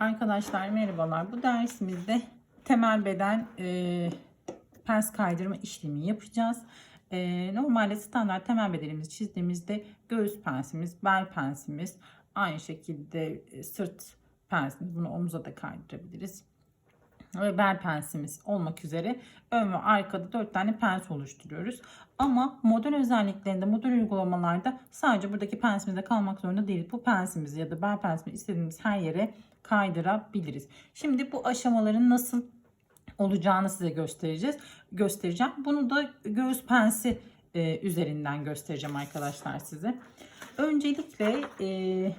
Arkadaşlar merhabalar. Bu dersimizde temel beden e, pens kaydırma işlemi yapacağız. E, normalde standart temel bedenimizi çizdiğimizde göğüs pensimiz, bel pensimiz, aynı şekilde e, sırt pensimiz. Bunu omuza da kaydırabiliriz. Ve bel pensimiz olmak üzere ön ve arkada 4 tane pens oluşturuyoruz. Ama model özelliklerinde, model uygulamalarda sadece buradaki pensimizde kalmak zorunda değil. Bu pensimizi ya da bel pensimizi istediğimiz her yere kaydırabiliriz. Şimdi bu aşamaların nasıl olacağını size göstereceğiz. Göstereceğim. Bunu da göğüs pensi e, üzerinden göstereceğim arkadaşlar size. Öncelikle e,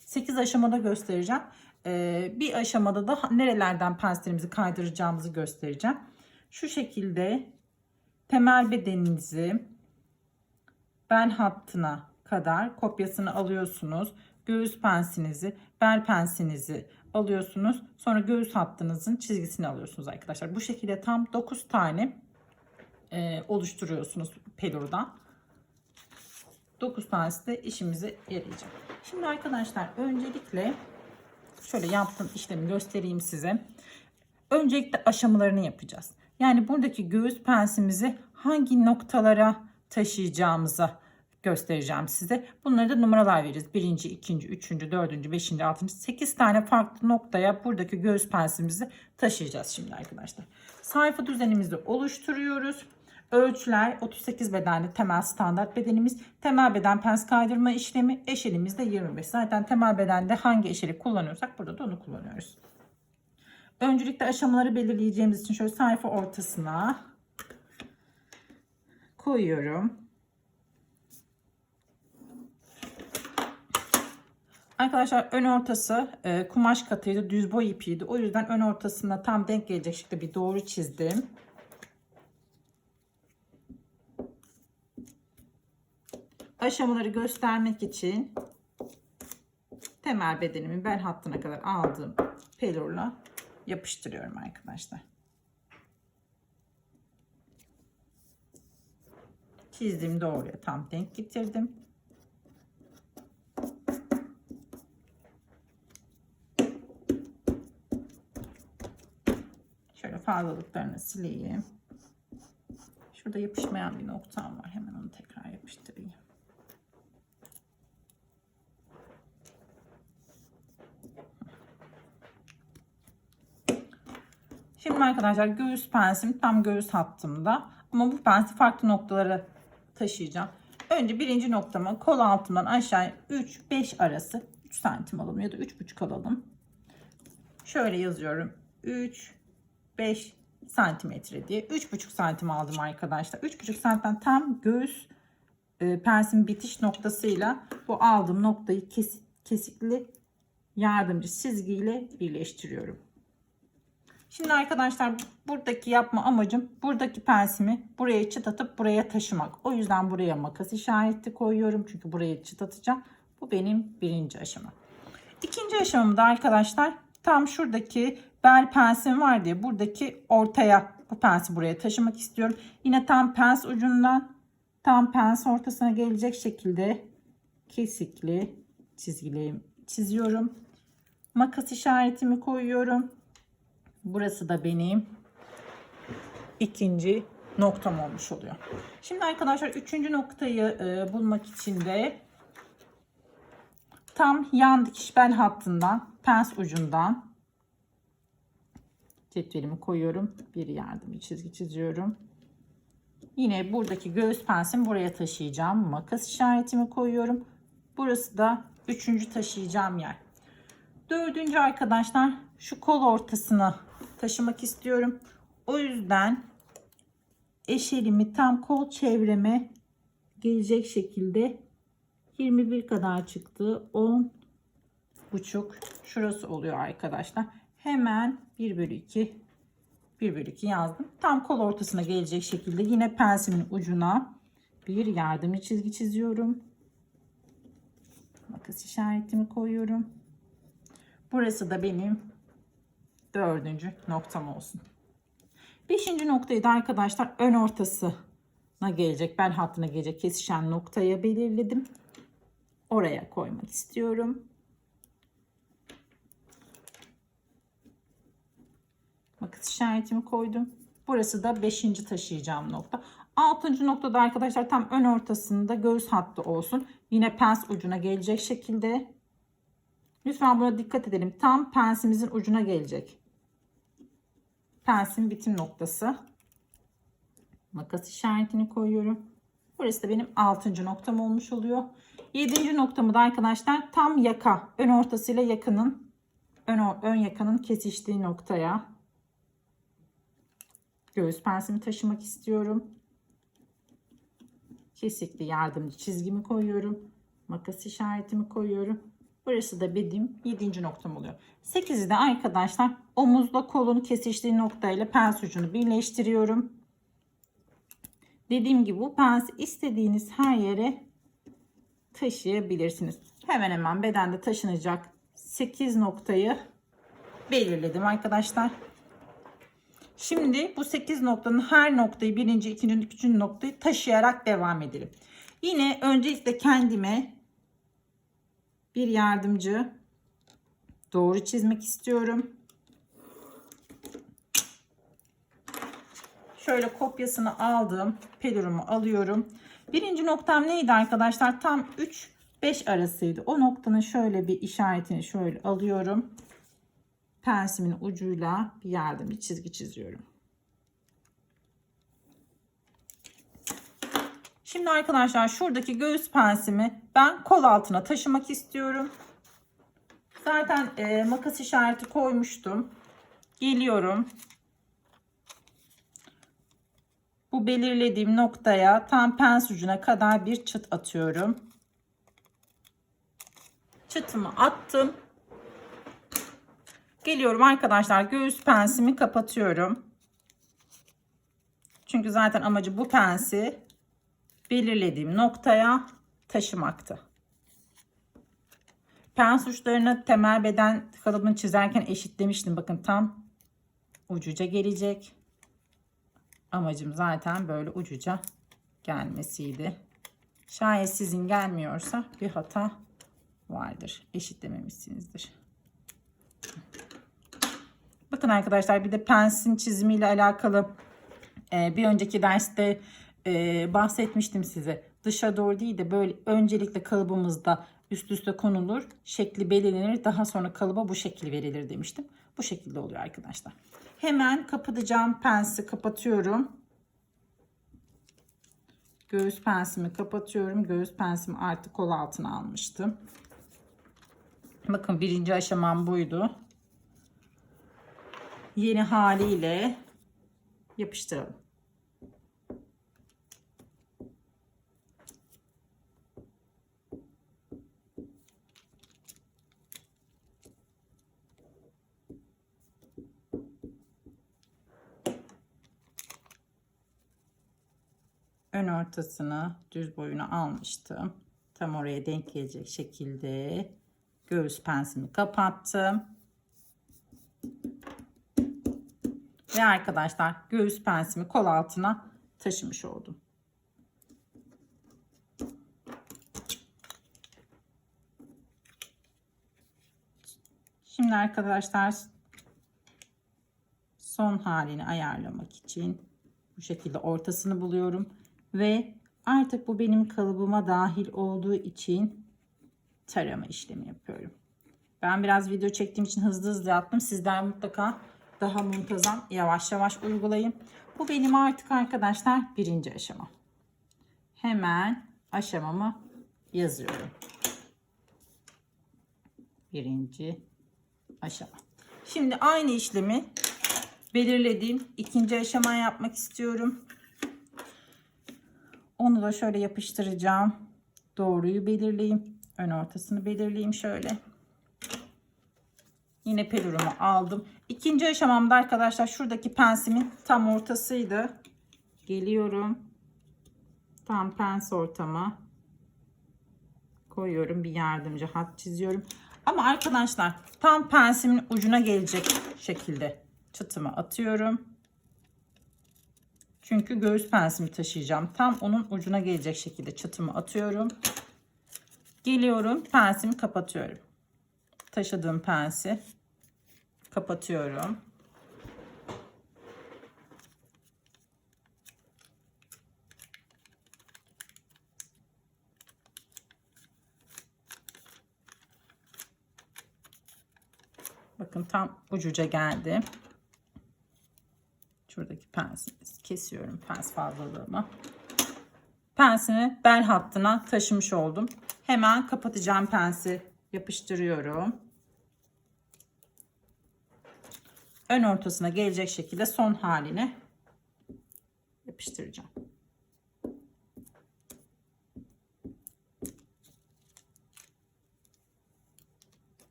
8 aşamada göstereceğim. E, bir aşamada da nerelerden penslerimizi kaydıracağımızı göstereceğim. Şu şekilde temel bedeninizi bel hattına kadar kopyasını alıyorsunuz. Göğüs pensinizi, bel pensinizi alıyorsunuz. Sonra göğüs hattınızın çizgisini alıyorsunuz arkadaşlar. Bu şekilde tam 9 tane e, oluşturuyorsunuz pelurdan. 9 tanesi de işimize yarayacak. Şimdi arkadaşlar öncelikle şöyle yaptığım işlemi göstereyim size. Öncelikle aşamalarını yapacağız. Yani buradaki göğüs pensimizi hangi noktalara taşıyacağımızı göstereceğim size. Bunları da numaralar veririz. Birinci, ikinci, üçüncü, dördüncü, beşinci, altıncı, sekiz tane farklı noktaya buradaki göğüs pensimizi taşıyacağız şimdi arkadaşlar. Sayfa düzenimizi oluşturuyoruz. Ölçüler 38 bedenli temel standart bedenimiz. Temel beden pens kaydırma işlemi eşelimiz de 25. Zaten temel bedende hangi eşeli kullanıyorsak burada da onu kullanıyoruz. Öncelikle aşamaları belirleyeceğimiz için şöyle sayfa ortasına koyuyorum. Arkadaşlar ön ortası e, kumaş katıydı, düz boy ipiydi. O yüzden ön ortasına tam denk gelecek şekilde bir doğru çizdim. Aşamaları göstermek için temel bedenimi bel hattına kadar aldığım pelurla yapıştırıyorum arkadaşlar. Çizdiğim doğruya tam denk getirdim. Şöyle fazlalıklarını sileyim. Şurada yapışmayan bir noktam var. Hemen onu tekrar yapıştırayım. Şimdi arkadaşlar göğüs pensim tam göğüs hattımda. Ama bu pensi farklı noktalara taşıyacağım. Önce birinci noktama kol altından aşağı 3-5 arası 3 santim alalım ya da 3,5 alalım. Şöyle yazıyorum. 3 5 santimetre diye 3,5 santim aldım arkadaşlar. 3,5 santim tam göğüs e, pensin bitiş noktasıyla bu aldığım noktayı kes, kesikli yardımcı çizgiyle birleştiriyorum. Şimdi arkadaşlar buradaki yapma amacım buradaki pensimi buraya çıtatıp buraya taşımak. O yüzden buraya makas işareti koyuyorum. Çünkü buraya çıtatacağım. Bu benim birinci aşama. İkinci aşamamda arkadaşlar tam şuradaki bel pensim var diye buradaki ortaya bu pensi buraya taşımak istiyorum. Yine tam pens ucundan tam pens ortasına gelecek şekilde kesikli çizgilerimi çiziyorum. Makas işaretimi koyuyorum. Burası da benim ikinci noktam olmuş oluyor. Şimdi arkadaşlar üçüncü noktayı e, bulmak için de tam yan dikiş bel hattından pens ucundan cetvelimi koyuyorum. Bir yardımcı çizgi çiziyorum. Yine buradaki göğüs pensimi buraya taşıyacağım. Makas işaretimi koyuyorum. Burası da üçüncü taşıyacağım yer. Dördüncü arkadaşlar şu kol ortasına taşımak istiyorum. O yüzden eşelimi tam kol çevreme gelecek şekilde 21 kadar çıktı. 10 buçuk şurası oluyor arkadaşlar. Hemen 1 bölü 2 1 bölü 2 yazdım. Tam kol ortasına gelecek şekilde yine pensimin ucuna bir yardımcı çizgi çiziyorum. Makas işaretimi koyuyorum. Burası da benim dördüncü noktam olsun. Beşinci noktayı da arkadaşlar ön ortasına gelecek, bel hattına gelecek kesişen noktaya belirledim. Oraya koymak istiyorum. makas işaretimi koydum. Burası da 5. taşıyacağım nokta. 6. noktada arkadaşlar tam ön ortasında göğüs hattı olsun. Yine pens ucuna gelecek şekilde. Lütfen buna dikkat edelim. Tam pensimizin ucuna gelecek. Pensin bitim noktası. Makas işaretini koyuyorum. Burası da benim 6. noktam olmuş oluyor. 7. noktamı da arkadaşlar tam yaka. Ön ortasıyla yakının ön, ön yakanın kesiştiği noktaya göğüs pensimi taşımak istiyorum. Kesikli yardımcı çizgimi koyuyorum. Makas işaretimi koyuyorum. Burası da bedim 7. noktam oluyor. 8'i de arkadaşlar omuzla kolun kesiştiği noktayla pens ucunu birleştiriyorum. Dediğim gibi bu pensi istediğiniz her yere taşıyabilirsiniz. Hemen hemen bedende taşınacak 8 noktayı belirledim arkadaşlar. Şimdi bu 8 noktanın her noktayı birinci, ikinci, üçüncü noktayı taşıyarak devam edelim. Yine öncelikle kendime bir yardımcı doğru çizmek istiyorum. Şöyle kopyasını aldım. Pelurumu alıyorum. Birinci noktam neydi arkadaşlar? Tam 3-5 arasıydı. O noktanın şöyle bir işaretini şöyle alıyorum. Pensimin ucuyla bir yardımcı çizgi çiziyorum. Şimdi arkadaşlar şuradaki göğüs pensimi ben kol altına taşımak istiyorum. Zaten e, makas işareti koymuştum. Geliyorum. Bu belirlediğim noktaya tam pens ucuna kadar bir çıt atıyorum. Çıtımı attım. Geliyorum arkadaşlar göğüs pensimi kapatıyorum. Çünkü zaten amacı bu pensi belirlediğim noktaya taşımaktı. Pens uçlarını temel beden kalıbını çizerken eşitlemiştim. Bakın tam ucuca gelecek. Amacım zaten böyle ucuca gelmesiydi. Şayet sizin gelmiyorsa bir hata vardır. Eşitlememişsinizdir. Bakın arkadaşlar bir de pensin çizimiyle alakalı e, bir önceki derste e, bahsetmiştim size. Dışa doğru değil de böyle öncelikle kalıbımızda üst üste konulur. Şekli belirlenir. Daha sonra kalıba bu şekil verilir demiştim. Bu şekilde oluyor arkadaşlar. Hemen kapatacağım pensi kapatıyorum. Göğüs pensimi kapatıyorum. Göğüs pensimi artık kol altına almıştım. Bakın birinci aşamam buydu. Yeni haliyle yapıştıralım. Ön ortasını düz boyuna almıştım. Tam oraya denk gelecek şekilde göğüs pensimi kapattım. Ve arkadaşlar göğüs pensimi kol altına taşımış oldum. Şimdi arkadaşlar son halini ayarlamak için bu şekilde ortasını buluyorum ve artık bu benim kalıbıma dahil olduğu için tarama işlemi yapıyorum. Ben biraz video çektiğim için hızlı hızlı yaptım. Sizler mutlaka daha muntazam yavaş yavaş uygulayın. Bu benim artık arkadaşlar birinci aşama. Hemen aşamamı yazıyorum. Birinci aşama. Şimdi aynı işlemi belirlediğim ikinci aşama yapmak istiyorum. Onu da şöyle yapıştıracağım. Doğruyu belirleyeyim. Ön ortasını belirleyeyim şöyle. Yine pelurumu aldım. İkinci aşamamda arkadaşlar şuradaki pensimin tam ortasıydı. Geliyorum. Tam pens ortama koyuyorum. Bir yardımcı hat çiziyorum. Ama arkadaşlar tam pensimin ucuna gelecek şekilde çıtımı atıyorum. Çünkü göğüs pensimi taşıyacağım. Tam onun ucuna gelecek şekilde çatımı atıyorum. Geliyorum pensimi kapatıyorum. Taşıdığım pensi kapatıyorum. Bakın tam ucuca geldi. Şuradaki pensimizi kesiyorum pens fazlalığımı. Pensimi bel hattına taşımış oldum. Hemen kapatacağım pensi yapıştırıyorum. Ön ortasına gelecek şekilde son haline yapıştıracağım.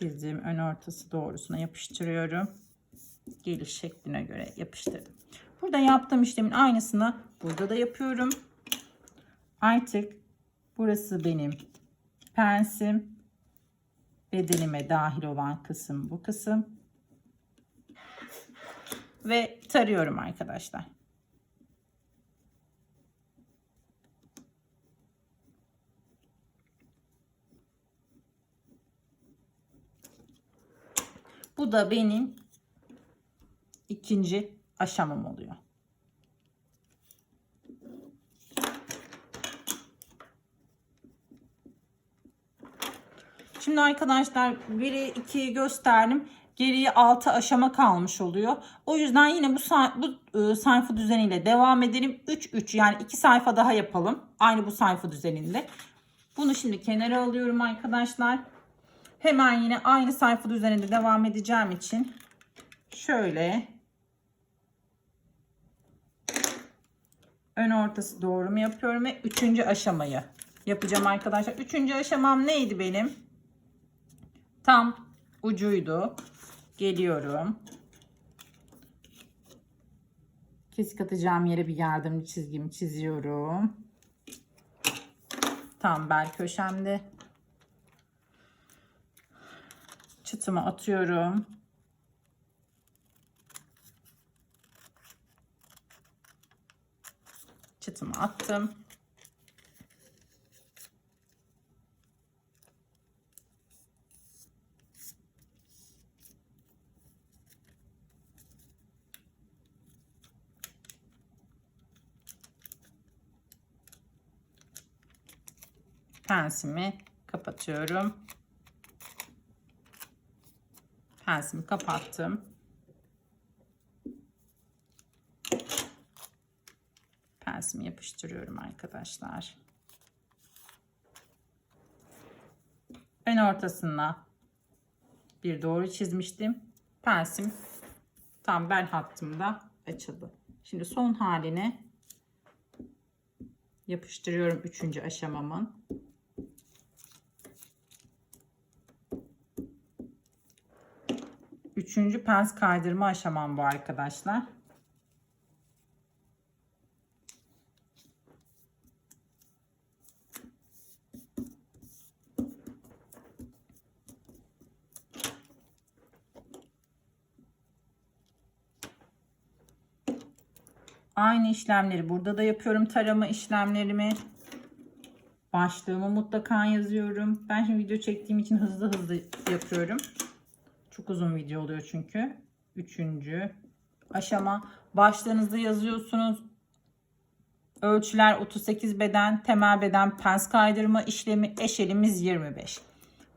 Çizdiğim ön ortası doğrusuna yapıştırıyorum. Geliş şekline göre yapıştırdım. Burada yaptığım işlemin aynısını burada da yapıyorum. Artık burası benim pensim. Bedenime dahil olan kısım bu kısım. Ve tarıyorum arkadaşlar. Bu da benim ikinci aşamam oluyor. Şimdi arkadaşlar 1'i 2'yi gösterdim. Geriye 6 aşama kalmış oluyor. O yüzden yine bu, say bu e, sayfa düzeniyle devam edelim. 3 3 yani 2 sayfa daha yapalım. Aynı bu sayfa düzeninde. Bunu şimdi kenara alıyorum arkadaşlar. Hemen yine aynı sayfa düzeninde devam edeceğim için şöyle ön ortası doğru mu yapıyorum ve üçüncü aşamayı yapacağım arkadaşlar. Üçüncü aşamam neydi benim? Tam ucuydu. Geliyorum. Kesik atacağım yere bir yardımcı çizgimi çiziyorum. Tam bel köşemde. Çıtımı atıyorum. Çıtımı attım. Pensimi kapatıyorum. Pensimi kapattım. Pensimi yapıştırıyorum arkadaşlar. Ön ortasına bir doğru çizmiştim. Pensim tam bel hattımda açıldı. Şimdi son haline yapıştırıyorum üçüncü aşamamın. Üçüncü pens kaydırma aşamam bu arkadaşlar. Aynı işlemleri burada da yapıyorum. Tarama işlemlerimi. Başlığımı mutlaka yazıyorum. Ben şimdi video çektiğim için hızlı hızlı yapıyorum. Çok uzun video oluyor çünkü. Üçüncü aşama. Başlığınızda yazıyorsunuz. Ölçüler 38 beden, temel beden, pens kaydırma işlemi, eşelimiz 25.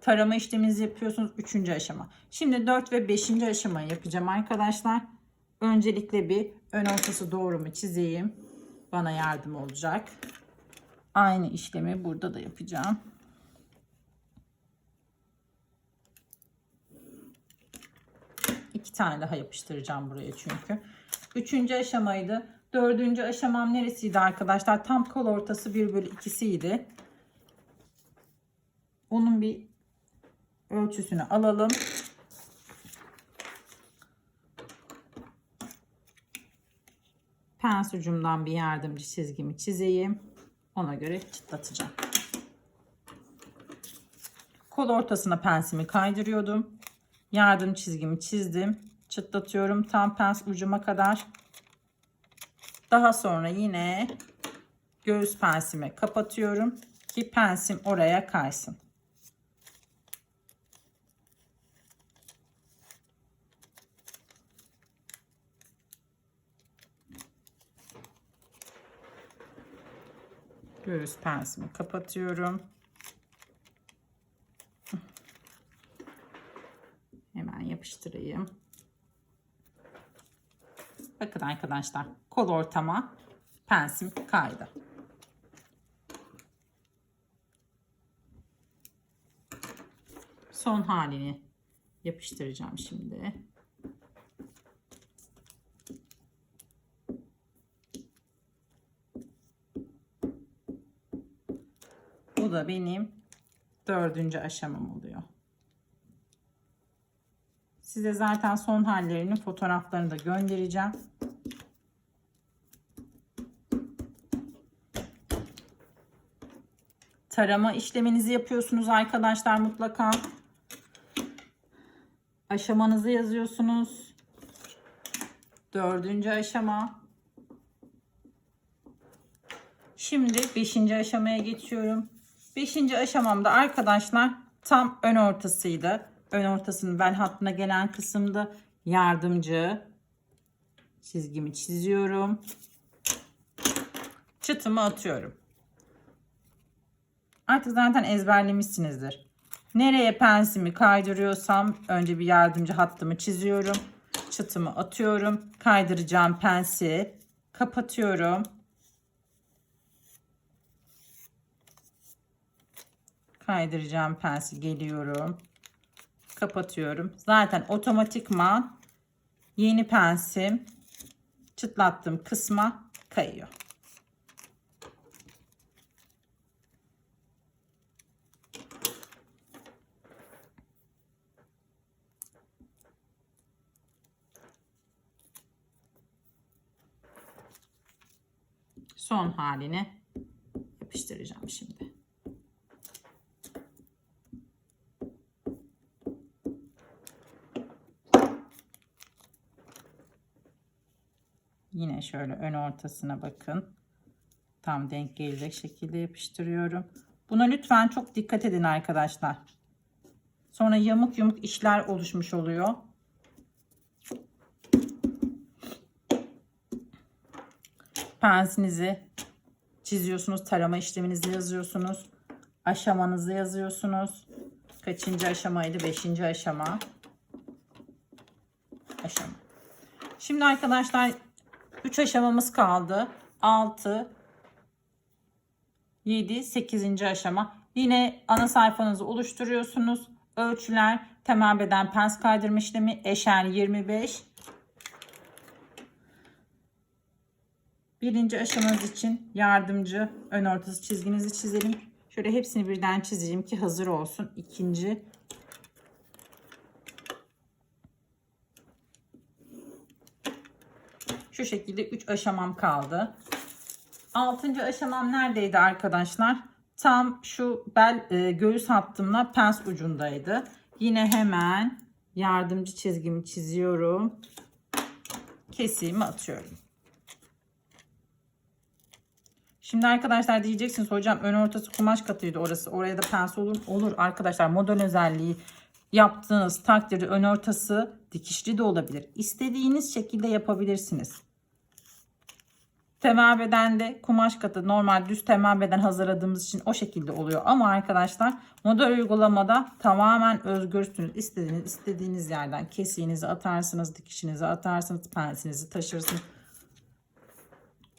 Tarama işleminizi yapıyorsunuz. Üçüncü aşama. Şimdi 4 ve 5. aşamayı yapacağım arkadaşlar. Öncelikle bir ön ortası doğru mu çizeyim. Bana yardım olacak. Aynı işlemi burada da yapacağım. İki tane daha yapıştıracağım buraya çünkü. Üçüncü aşamaydı. Dördüncü aşamam neresiydi arkadaşlar? Tam kol ortası 1 bölü 2'siydi. Onun bir ölçüsünü alalım. Pens ucumdan bir yardımcı çizgimi çizeyim. Ona göre çıtlatacağım. Kol ortasına pensimi kaydırıyordum yardım çizgimi çizdim. Çıtlatıyorum tam pens ucuma kadar. Daha sonra yine göğüs pensimi kapatıyorum ki pensim oraya kaysın. Göğüs pensimi kapatıyorum. Yapıştırayım. Bakın arkadaşlar kol ortama pensim kaydı. Son halini yapıştıracağım şimdi. Bu da benim dördüncü aşamam oluyor. Size zaten son hallerinin fotoğraflarını da göndereceğim. Tarama işleminizi yapıyorsunuz arkadaşlar mutlaka. Aşamanızı yazıyorsunuz. Dördüncü aşama. Şimdi beşinci aşamaya geçiyorum. Beşinci aşamamda arkadaşlar tam ön ortasıydı. Ön ortasının bel hattına gelen kısımda yardımcı çizgimi çiziyorum. Çıtımı atıyorum. Artık zaten ezberlemişsinizdir. Nereye pensimi kaydırıyorsam önce bir yardımcı hattımı çiziyorum. Çıtımı atıyorum. Kaydıracağım pensi kapatıyorum. Kaydıracağım pensi geliyorum. Kapatıyorum. Zaten otomatikman yeni pensim çıtlattığım kısma kayıyor. son halini yapıştıracağım şimdi. Yine şöyle ön ortasına bakın. Tam denk gelecek şekilde yapıştırıyorum. Buna lütfen çok dikkat edin arkadaşlar. Sonra yamuk yumuk işler oluşmuş oluyor. pensinizi çiziyorsunuz. Tarama işleminizi yazıyorsunuz. Aşamanızı yazıyorsunuz. Kaçıncı aşamaydı? Beşinci aşama. Aşama. Şimdi arkadaşlar 3 aşamamız kaldı. 6 7 8. aşama. Yine ana sayfanızı oluşturuyorsunuz. Ölçüler, temel beden pens kaydırma işlemi, eşer 25, Birinci aşamanız için yardımcı ön ortası çizginizi çizelim. Şöyle hepsini birden çizeyim ki hazır olsun. İkinci Şu şekilde 3 aşamam kaldı. Altıncı aşamam neredeydi arkadaşlar? Tam şu bel e, göğüs hattımla pens ucundaydı. Yine hemen yardımcı çizgimi çiziyorum. Kesiğimi atıyorum. Şimdi arkadaşlar diyeceksiniz hocam ön ortası kumaş katıydı orası. Oraya da pens olur. Olur arkadaşlar model özelliği yaptığınız takdirde ön ortası dikişli de olabilir. İstediğiniz şekilde yapabilirsiniz. Temel bedende kumaş katı normal düz temel beden hazırladığımız için o şekilde oluyor. Ama arkadaşlar model uygulamada tamamen özgürsünüz. İstediğiniz, istediğiniz yerden kesiğinizi atarsınız, dikişinizi atarsınız, pensinizi taşırsınız.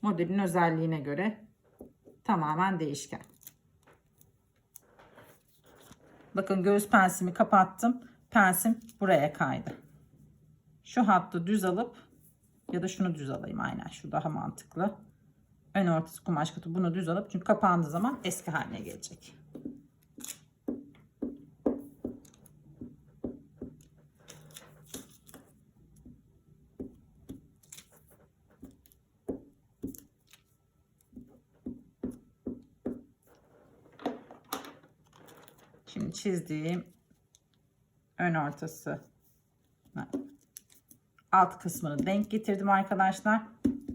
Modelin özelliğine göre tamamen değişken. Bakın göğüs pensimi kapattım. Pensim buraya kaydı. Şu hattı düz alıp ya da şunu düz alayım aynen şu daha mantıklı. Ön ortası kumaş katı bunu düz alıp çünkü kapandığı zaman eski haline gelecek. Şimdi çizdiğim ön ortası alt kısmını denk getirdim arkadaşlar.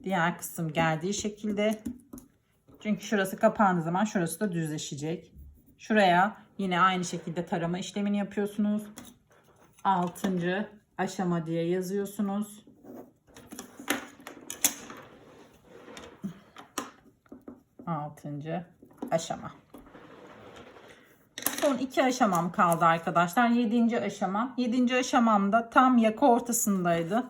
Diğer kısım geldiği şekilde. Çünkü şurası kapandığı zaman şurası da düzleşecek. Şuraya yine aynı şekilde tarama işlemini yapıyorsunuz. Altıncı aşama diye yazıyorsunuz. Altıncı aşama. Son iki aşamam kaldı arkadaşlar. Yedinci aşama. Yedinci aşamamda tam yaka ortasındaydı.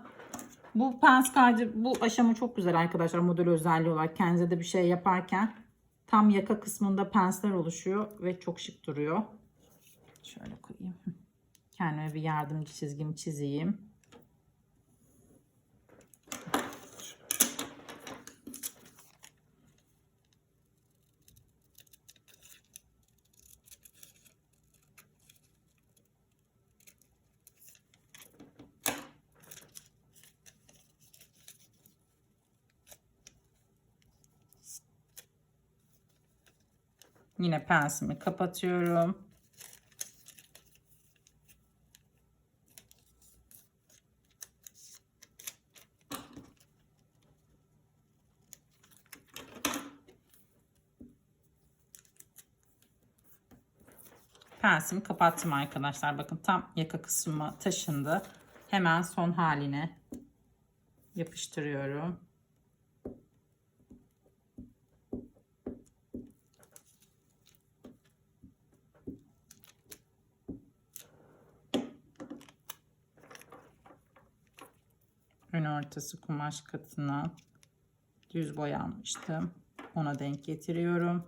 Bu pens bu aşama çok güzel arkadaşlar model özelliği olarak. Kendinize de bir şey yaparken tam yaka kısmında pensler oluşuyor ve çok şık duruyor. Şöyle koyayım. Kendime bir yardımcı çizgimi çizeyim. Yine pensimi kapatıyorum. Pensimi kapattım arkadaşlar. Bakın tam yaka kısmıma taşındı. Hemen son haline yapıştırıyorum. ön ortası kumaş katına düz boyanmıştım. Ona denk getiriyorum.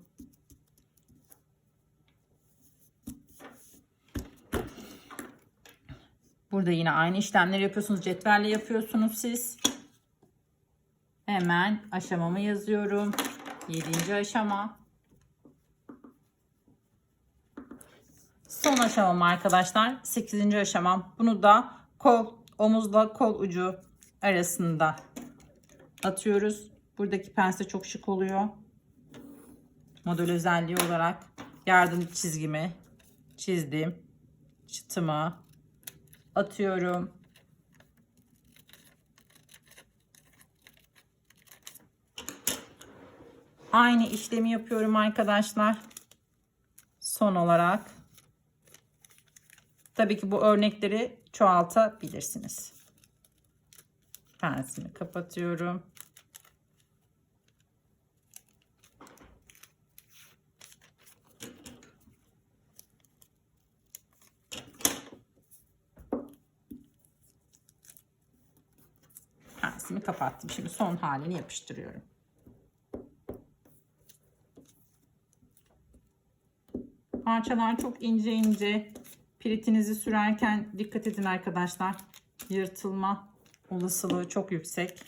Burada yine aynı işlemleri yapıyorsunuz. Cetvelle yapıyorsunuz siz. Hemen aşamamı yazıyorum. 7. aşama. Son aşamam arkadaşlar. 8. aşamam. Bunu da kol, omuzla kol ucu arasında atıyoruz. Buradaki pense çok şık oluyor. Model özelliği olarak yardım çizgimi çizdim. Çıtımı atıyorum. Aynı işlemi yapıyorum arkadaşlar. Son olarak tabii ki bu örnekleri çoğaltabilirsiniz. Pensimi kapatıyorum. Pensimi kapattım. Şimdi son halini yapıştırıyorum. Parçalar çok ince ince. Piritinizi sürerken dikkat edin arkadaşlar. Yırtılma olasılığı çok yüksek.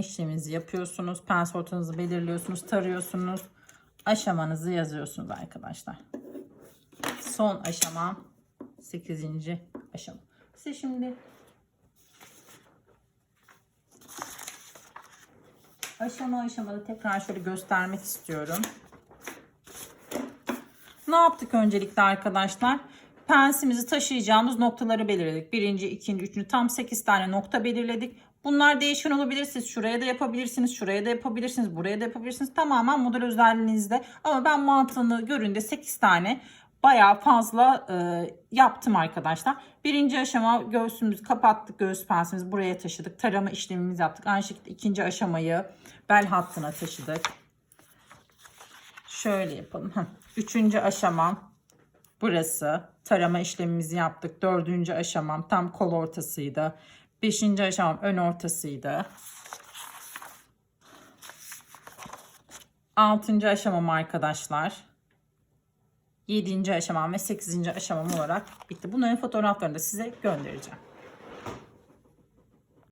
işleminizi yapıyorsunuz. Pens ortanızı belirliyorsunuz. Tarıyorsunuz. Aşamanızı yazıyorsunuz arkadaşlar. Son aşama 8. aşama. Size şimdi aşama aşamada tekrar şöyle göstermek istiyorum. Ne yaptık öncelikle arkadaşlar? Pensimizi taşıyacağımız noktaları belirledik. Birinci, ikinci, üçüncü tam 8 tane nokta belirledik. Bunlar değişken olabilir. Siz şuraya da yapabilirsiniz, şuraya da yapabilirsiniz, buraya da yapabilirsiniz. Tamamen model özelliğinizde. Ama ben mantığını görünce 8 tane bayağı fazla e, yaptım arkadaşlar. Birinci aşama göğsümüzü kapattık. Göğüs pensimizi buraya taşıdık. Tarama işlemimizi yaptık. Aynı şekilde ikinci aşamayı bel hattına taşıdık. Şöyle yapalım. Üçüncü aşamam burası. Tarama işlemimizi yaptık. Dördüncü aşamam tam kol ortasıydı. Beşinci aşamam ön ortasıydı. Altıncı aşamam arkadaşlar. Yedinci aşamam ve sekizinci aşamam olarak bitti. Bunların fotoğraflarını da size göndereceğim.